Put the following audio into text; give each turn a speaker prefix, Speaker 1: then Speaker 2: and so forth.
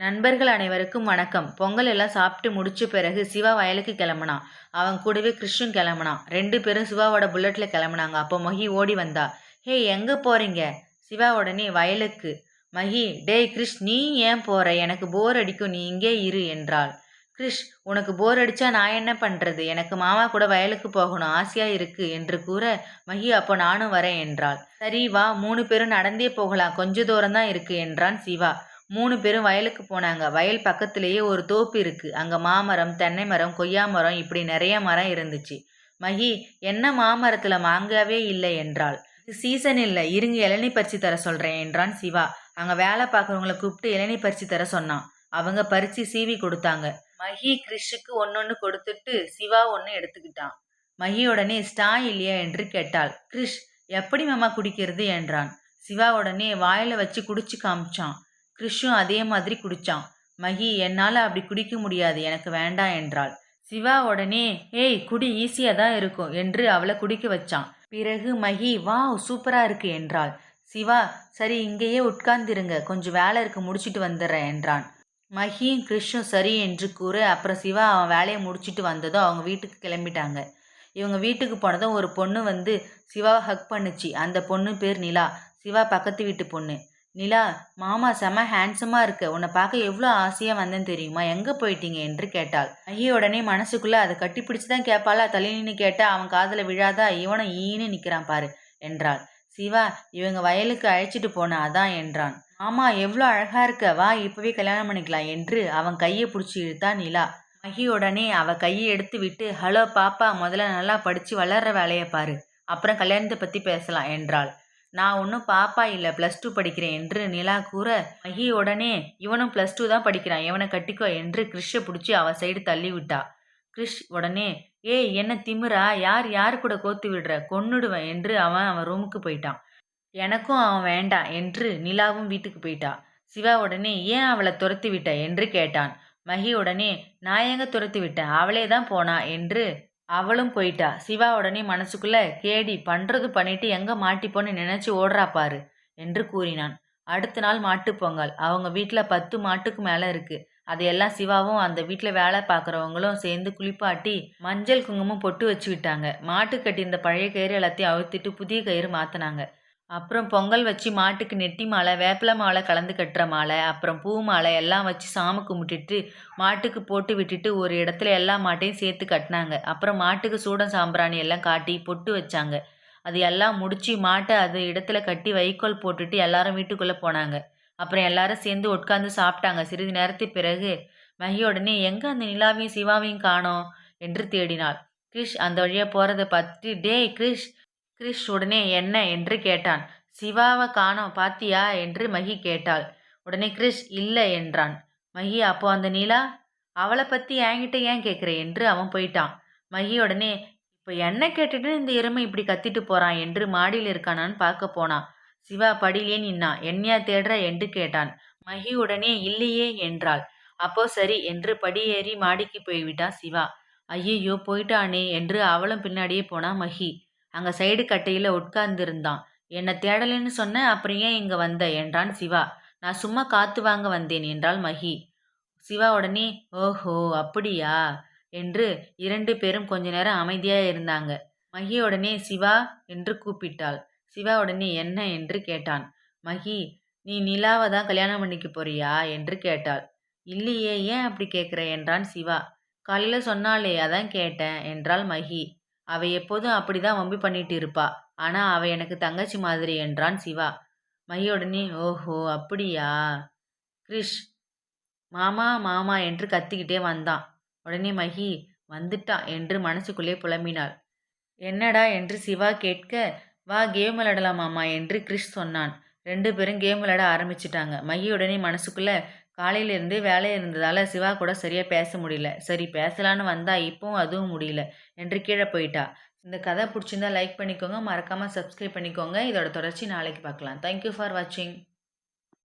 Speaker 1: நண்பர்கள் அனைவருக்கும் வணக்கம். பொங்கல் எல்லாம் சாப்பிட்டு முடிச்ச பிறகு சிவா வயலுக்கு கிளம்புனான் அவன் கூடவே கிறிஷும் கிளம்புனான் ரெண்டு பேரும் சிவாவோட புல்லட்ல கிளம்புனாங்க. அப்போ மகி ஓடி வந்தா ஹே எங்க போறீங்க? சிவா உடனே வயலுக்கு. மகி டேய் கிறிஷ் நீ ஏன் போற? எனக்கு போர் அடிக்கும் நீ இங்கே இரு என்றாள். கிறிஷ் உனக்கு போர் அடிச்சா நான் என்ன பண்றது? எனக்கு மாமா கூட வயலுக்கு போகணும் ஆசையா இருக்கு என்று கூற மகி அப்போ நானும் வரேன் என்றாள். சரி வா மூணு பேரும் நடந்தே போகலாம். கொஞ்ச தூரம் தான் இருக்கு என்றான் சிவா. மூணு பேரும் வயலுக்கு போனாங்க. வயல் பக்கத்திலேயே ஒரு தோப்பு இருக்கு. அங்க மாமரம் தென்னை மரம் கொய்யா மரம் இப்படி நிறைய மரம் இருந்துச்சு. மகி என்ன மாமரத்துல மாங்காவே இல்லை என்றாள். சீசன் இல்லை. இருங்க இளநீ பறிச்சு தர சொல்றேன் என்றான் சிவா. அங்க வேலை பார்க்குறவங்கள கூப்பிட்டு இளநீ பறிச்சு தர சொன்னான். அவங்க பறிச்சு சீவி கொடுத்தாங்க. மகி கிறிஷுக்கு ஒன்னொன்னு கொடுத்துட்டு சிவா ஒன்று எடுத்துக்கிட்டான். மகி உடனே ஸ்டா இல்லையா? என்று கேட்டாள். கிறிஷ் எப்படி மாமா குடிக்கிறது? என்றான். சிவா உடனே வாயில வச்சு குடிச்சு காமிச்சான். கிறிஷும் அதே மாதிரி குடிச்சான். மகி என்னால் அப்படி குடிக்க முடியாது எனக்கு வேண்டாம் என்றாள். சிவா உடனே ஏய் குடி ஈஸியாக தான் இருக்கும் என்று அவளை குடிக்க வச்சான். பிறகு மகி வா சூப்பராக இருக்கு என்றாள். சிவா சரி இங்கேயே உட்கார்ந்திருங்க கொஞ்சம் வேலை இருக்கு முடிச்சிட்டு வந்துடுறேன் என்றான். மகியும் கிருஷ்ணும் சரி என்று கூற அப்புறம் சிவா அவன் வேலையை முடிச்சிட்டு வந்ததும் அவங்க வீட்டுக்கு கிளம்பிட்டாங்க. இவங்க வீட்டுக்கு போனதும் ஒரு பொண்ணு வந்து சிவாவை ஹக் பண்ணுச்சு. அந்த பொண்ணு பேர் நிலா. சிவா பக்கத்து வீட்டு பொண்ணு. நிலா மாமா செம ஹேண்ட்ஸமாக இருக்க. உன்னை பார்க்க எவ்வளோ ஆசையாக வந்தேன்னு தெரியுமா? எங்கே போயிட்டீங்க? என்று கேட்டாள். ஐய உடனே மனசுக்குள்ளே அதை கட்டி தான் கேட்பாளா தலையின்னு கேட்டா அவன் காதில் விழாதா? இவனும் ஈன்னு நிற்கிறான் பாரு என்றாள். சிவா இவங்க வயலுக்கு அழைச்சிட்டு போன? அதான் என்றான். ஆமா எவ்வளோ அழகா இருக்க. வா இப்பவே கல்யாணம் பண்ணிக்கலாம் என்று அவன் கையை பிடிச்சி இழுத்தா நிலா. மகி உடனே அவ கையை எடுத்து விட்டு ஹலோ பாப்பா முதல்ல நல்லா படிச்சு வளர்ற வேலையை பாரு. அப்புறம் கல்யாணத்தை பத்தி பேசலாம் என்றாள். நான் ஒன்றும் பாப்பா இல்லை ப்ளஸ் டூ படிக்கிறேன் என்று நிலா கூற மகி உடனே இவனும் ப்ளஸ் டூ தான் படிக்கிறான். இவனை கட்டிக்கோ என்று கிறிஷை பிடிச்சி அவ சைடு தள்ளி விட்டா. கிறிஷ் உடனே ஏய் என்ன திமிரா? யார் யார் கூட கோத்து விடுற? கொன்னுடுவேன் என்று அவன் அவன் ரூமுக்கு போயிட்டான். எனக்கும் அவன் வேண்டாம் என்று நிலாவும் வீட்டுக்கு போயிட்டா. சிவா உடனே ஏன் அவளை துரத்தி விட்ட? என்று கேட்டான். மகி உடனே நான் எங்க துரத்தி விட்டேன்? அவளே தான் போனா என்று அவளும் போயிட்டா. சிவா உடனே மனசுக்குள்ள கேடி பண்றது பண்ணிட்டு எங்க மாட்டிப்போன்னு நினைச்சு ஓடுறா பாரு என்று கூறினான். அடுத்த நாள் மாட்டுப் பொங்கல். அவங்க வீட்டில் பத்து மாட்டுக்கு மேலே இருக்கு. அதையெல்லாம் சிவாவும் அந்த வீட்டில் வேலை பார்க்குறவங்களும் சேர்ந்து குளிப்பாட்டி மஞ்சள் குங்குமம் பொட்டு வச்சுக்கிட்டாங்க. மாட்டு கட்டியிருந்த பழைய கயிறு எல்லாத்தையும் அவுத்திட்டு புதிய கயிறு மாற்றினாங்க அப்புறம் பொங்கல் வச்சு மாட்டுக்கு நெட்டி மாலை வேப்பிலை மாலை கலந்து கட்டுற மாலை அப்புறம் பூ மாலை எல்லாம் வச்சு சாமி கும்பிட்டுட்டு மாட்டுக்கு போட்டு விட்டுட்டு ஒரு இடத்துல எல்லா மாட்டையும் சேர்த்து கட்டினாங்க. அப்புறம் மாட்டுக்கு சூடம் சாம்பிராணி எல்லாம் காட்டி பொட்டு வச்சாங்க. அது எல்லாம் முடிச்சு மாட்டை அது இடத்துல கட்டி வைக்கோல் போட்டுட்டு எல்லாரும் வீட்டுக்குள்ளே போனாங்க. அப்புறம் எல்லாரும் சேர்ந்து உட்காந்து சாப்பிட்டாங்க. சிறிது நேரத்துக்கு பிறகு மகியோடனே உடனே எங்க அந்த நிலாவையும் சிவாவையும் காணோம்? என்று தேடினாள். கிரிஷ் அந்த வழியாக போறதை பார்த்துட்டு டேய் கிரிஷ் கிரிஷ் உடனே என்ன என்று கேட்டான். சிவாவை காணோம் பாத்தியா? என்று மகி கேட்டாள். உடனே கிரிஷ் இல்லை என்றான். மகி அப்போ அந்த நிலா? அவளை பத்தி என்கிட்ட ஏன் கேட்குற? என்று அவன் போயிட்டான். மகி உடனே இப்போ என்ன கேட்டுட்டு இந்த எருமை இப்படி கத்திட்டு போறான்? என்று மாடியில் இருக்கானான்னு பார்க்க போனான். சிவா படியிலே நின்னா என்னையா தேடுற? என்று கேட்டான். மகி உடனே இல்லையே என்றாள். அப்போ சரி என்று படியேறி மாடிக்கு போய்விட்டான் சிவா. ஐயையோ போயிட்டானே என்று அவளும் பின்னாடியே போனா மகி. அங்க சைடு கட்டையில உட்கார்ந்திருந்தான். என்னை தேடலைன்னு சொன்ன அப்புறம் ஏன் இங்க வந்த? என்றான் சிவா. நான் சும்மா காத்து வாங்க வந்தேன் என்றாள் மகி. சிவா உடனே ஓஹோ அப்படியா? என்று இரண்டு பேரும் கொஞ்ச நேரம் அமைதியா இருந்தாங்க. மகி உடனே சிவா என்று கூப்பிட்டாள். சிவா உடனே என்ன? என்று கேட்டான். மகி நீ நிலாவை தான் கல்யாணம் பண்ணிக்க போறியா? என்று கேட்டாள். இல்லையே ஏன் அப்படி கேட்குற? என்றான் சிவா. காலையில் சொன்னாலே அதான் கேட்டேன் என்றாள் மகி. அவ எப்போதும் அப்படிதான் வம்பி பண்ணிட்டு இருப்பா. ஆனா அவ எனக்கு தங்கச்சி மாதிரி என்றான் சிவா. மையுடனே ஓஹோ அப்படியா? கிரிஷ் மாமா மாமா என்று கத்திக்கிட்டே வந்தான். உடனே மகி வந்துட்டான் என்று மனசுக்குள்ளே புலம்பினாள். என்னடா? என்று சிவா கேட்க வா கேம் விளையாடலாம் மாமா என்று கிரிஷ் சொன்னான். ரெண்டு பேரும் கேம் விளையாட ஆரம்பிச்சிட்டாங்க. மகி உடனே மனசுக்குள்ள காலையிலேருந்து வேலை இருந்ததால் சிவா கூட சரியாக பேச முடியல. சரி பேசலான்னு வந்தா இப்போவும் அதுவும் முடியல என்று கீழே போயிட்டா. இந்த கதை பிடிச்சிருந்தா லைக் பண்ணிக்கோங்க. மறக்காமல் சப்ஸ்கிரைப் பண்ணிக்கோங்க. இதோட தொடர்ச்சி நாளைக்கு பார்க்கலாம். தேங்க்யூ ஃபார் வாட்சிங்